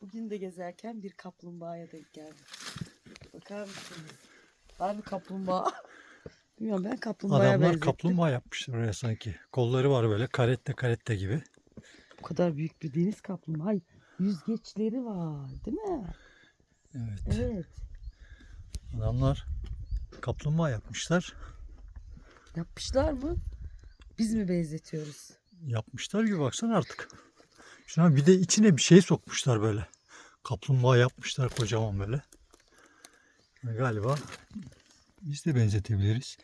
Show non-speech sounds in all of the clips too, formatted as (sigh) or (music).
Bugün de gezerken bir kaplumbağaya denk geldim. Bakar mısınız? Var mı kaplumbağa? (laughs) Bilmiyorum ben kaplumbağaya Adamlar benzettim. kaplumbağa yapmışlar oraya sanki. Kolları var böyle karette karette gibi. Bu kadar büyük bir deniz kaplumbağa. Yüzgeçleri var değil mi? Evet. Evet. Adamlar kaplumbağa yapmışlar. Yapmışlar mı? Biz mi benzetiyoruz? Yapmışlar gibi baksana artık. Şuna bir de içine bir şey sokmuşlar böyle. Kaplumbağa yapmışlar kocaman böyle. Galiba biz de benzetebiliriz.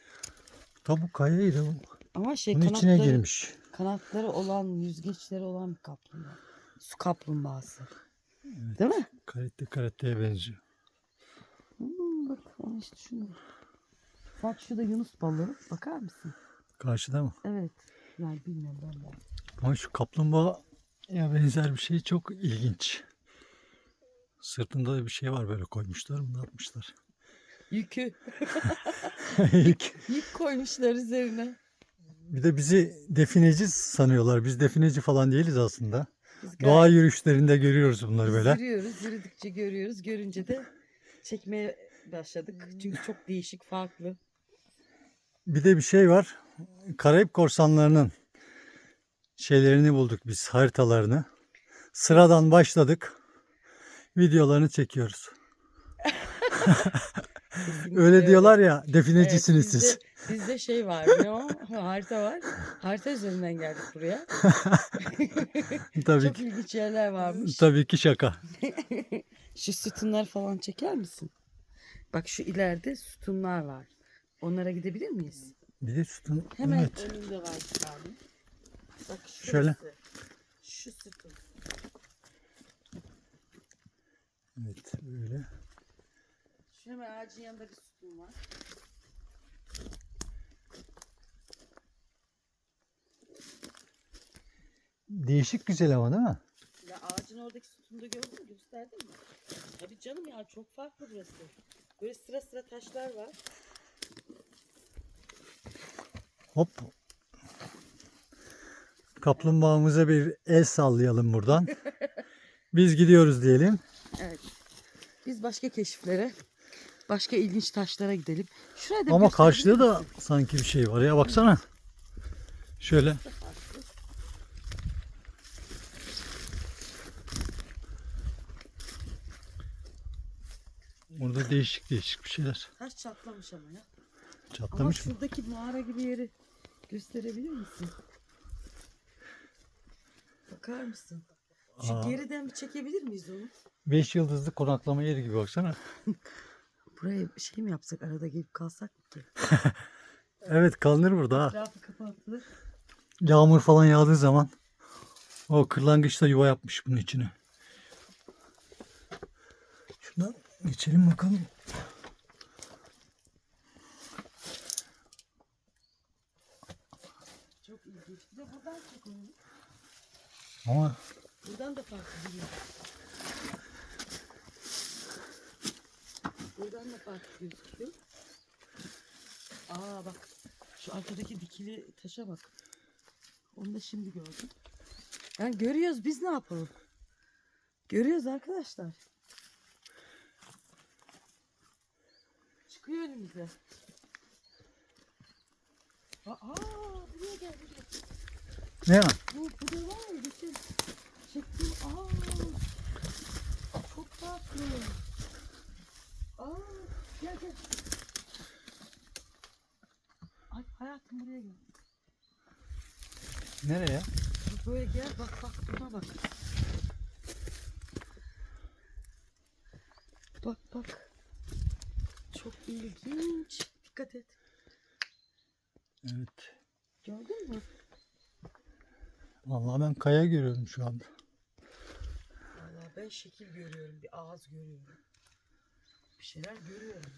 Tabi bu kayaydı bu. Ama şey Bunun içine kanatları, girmiş. kanatları olan, yüzgeçleri olan bir kaplumbağa. Su kaplumbağası. Değil mi? Karette karetteye benziyor. Hmm, bak onu hiç düşünmedim. Bak şurada Yunus balığı. Bakar mısın? Karşıda mı? Evet. Yani bilmiyorum ben de. Ama şu kaplumbağa ya benzer bir şey çok ilginç. Sırtında da bir şey var böyle koymuşlar. Bunu atmışlar. Yükü. (laughs) İlk. Yük koymuşlar üzerine. bir de bizi defineci sanıyorlar. Biz defineci falan değiliz aslında. Biz Doğa yürüyüşlerinde görüyoruz bunları böyle. Yürüyoruz. Yürüdükçe görüyoruz. Görünce de çekmeye başladık. Çünkü çok değişik, farklı. Bir de bir şey var. Karayip korsanlarının şeylerini bulduk biz haritalarını. Sıradan başladık. Videolarını çekiyoruz. Öyle diyorlar ya definecisiniz Evet, siz. bizde, şey var. Ne o? Harita var. Harita üzerinden geldik buraya. (laughs) Tabii Çok ki, ilginç yerler varmış. tabii ki şaka. (laughs) Şu sütunlar falan çeker misin? Bak şu ileride sütunlar var. Onlara gidebilir miyiz? Bir de sütun. Hemen Evet. önünde var tane. Bak şurası. Şöyle. Şu sütun. Evet böyle. Şu hemen ağacın yanında bir sütun var. Değişik güzel ama değil mi? Ya ağacın oradaki sütunu da gördün mü? Gösterdin mi? Tabii canım ya çok farklı burası. Böyle sıra sıra taşlar var. Hop. Kaplumbağamıza bir el sallayalım buradan. (laughs) Biz gidiyoruz diyelim. Evet. Biz başka keşiflere, başka ilginç taşlara gidelim. Şuraya da Ama karşıda da misin? sanki bir şey var ya baksana. Şöyle. Burada değişik değişik bir şeyler. Taş çatlamış ama ya. Ama Çatlamış mı? şuradaki mağara gibi yeri gösterebilir misin? Bakar mısın? Şu Aa. geriden bir çekebilir miyiz onu? Beş yıldızlı konaklama yeri gibi baksana. (laughs) Buraya şey mi yapsak arada gelip kalsak mı ki? (laughs) Evet kalınır burada ha. Etrafı kapatılır. Yağmur falan yağdığı zaman o kırlangıç da yuva yapmış bunun içine. Şuradan geçelim bakalım. Çok ilginç. Bir de buradan çek onu. Ama Buradan da farklı duruyor. Buradan da farklı gözüküyor. Aa bak. Şu arkadaki dikili taşa bak. Onu da şimdi gördüm. Yani görüyoruz biz ne yapalım? Görüyoruz arkadaşlar. Çıkıyor önümüze. Aa, buraya gel buraya. Ne ya? Bu, bu da var ya geçen çektiğim aa çok tatlı. Aa gel gel. Ay hayatım buraya gel. Nereye? Böyle gel bak bak buna bak. Bak bak. Çok ilginç. Dikkat et. Evet. Gördün mü? Vallahi ben kaya görüyorum şu anda. Vallahi ben şekil görüyorum. Bir ağız görüyorum. Bir şeyler görüyorum.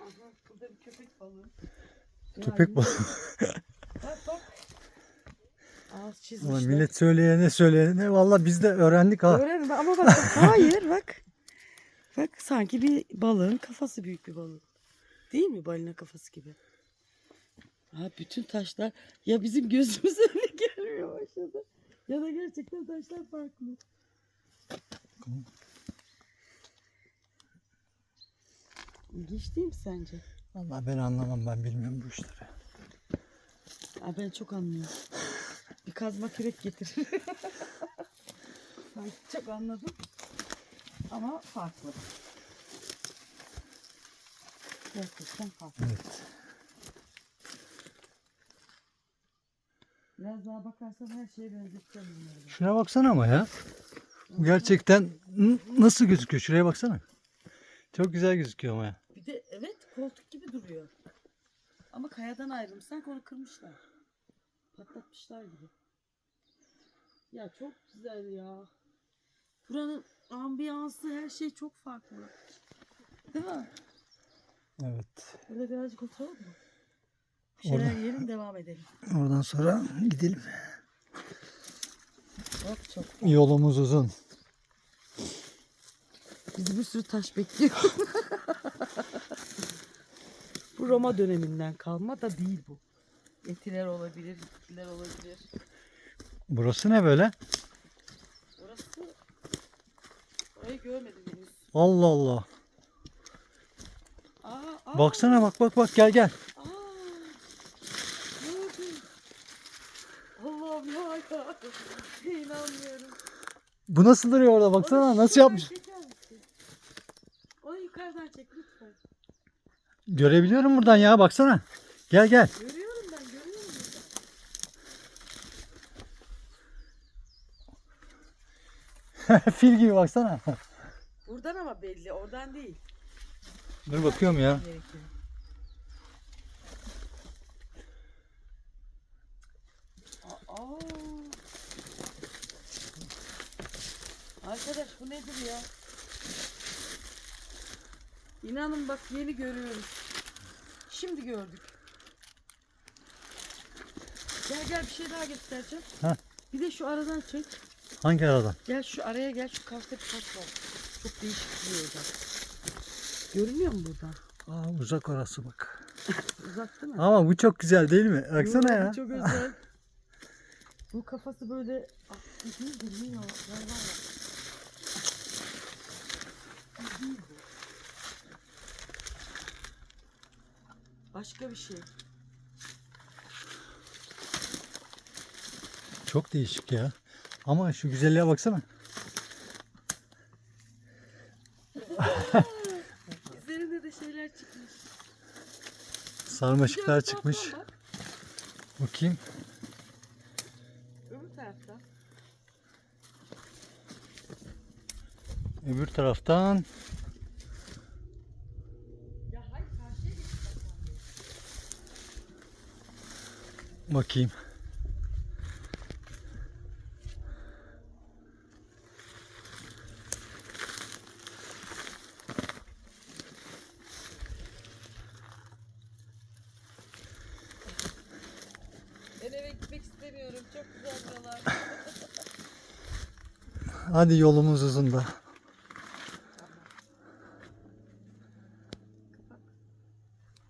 Aha burada bir köpek balığı. Köpek balığı. Bak bak. Ağız Ulan çizmişler. millet söyleyene söyleyene vallahi biz de öğrendik ha. Öğrendim ama bak (laughs) hayır bak. Bak sanki bir balığın kafası büyük bir balık. Değil mi balina kafası gibi? Ha bütün taşlar ya bizim gözümüz (laughs) öyle gelmiyor başladı. Ya da gerçekten taşlar farklı. İlginç değil mi sence? Vallahi ben anlamam ben bilmiyorum bu işleri. Aa, ben çok anlıyorum. Bir kazma kürek getir. (laughs) ben çok anladım. Ama farklı. Gerçekten farklı. Evet. Biraz daha bakarsan her şeye benzeteceğim bunları. Şuna baksana ama ya. Gerçekten nasıl gözüküyor? Şuraya baksana. Çok güzel gözüküyor ama ya. Bir de evet koltuk gibi duruyor. Ama kayadan ayrılmış. Sanki onu kırmışlar. Patlatmışlar gibi. Ya çok güzel ya. Buranın ambiyansı her şey çok farklı. Değil mi? Evet. Burada birazcık oturalım mı? Bir şeyler Orada. yiyelim devam edelim. Oradan sonra gidelim. Çok çok. Yolumuz uzun. Bizi bir sürü taş bekliyor. (laughs) bu Roma döneminden kalma da değil bu. Etiler olabilir, Hititler olabilir. Burası ne böyle? Orası orayı görmedim henüz. Allah Allah. Aa, aa, Baksana bak bak bak gel gel. Aa, gördüm. İnanmıyorum. Bu nasıl duruyor orada baksana Onu nasıl yapmış. Onu yukarıdan çek lütfen. Görebiliyorum buradan ya baksana. Gel gel. Görüyorum ben görüyorum. (laughs) Fil gibi baksana. Buradan ama belli oradan değil. Dur bakıyorum ya. Gerekiyor. Aa. Arkadaş bu nedir ya? İnanın bak yeni görüyoruz. Şimdi gördük. Gel gel bir şey daha göstereceğim. Heh. Bir de şu aradan çek. Hangi aradan? Gel şu araya gel şu karşıda bir var. Çok değişik bir yerden. Görünüyor mu buradan? Aa, uzak orası bak. (laughs) Uzak değil mi? Ama bu çok güzel değil mi? Baksana ya. Çok özel. Bu kafası böyle ah, ya. Düzgün bu. Başka bir şey. Çok değişik ya. Ama şu güzelliğe baksana. (laughs) Üzerinde de şeyler çıkmış. Sarmaşıklar çıkmış. Bakayım. Öbür taraftan. Öbür taraftan. Bakayım. Hadi yolumuz uzun da.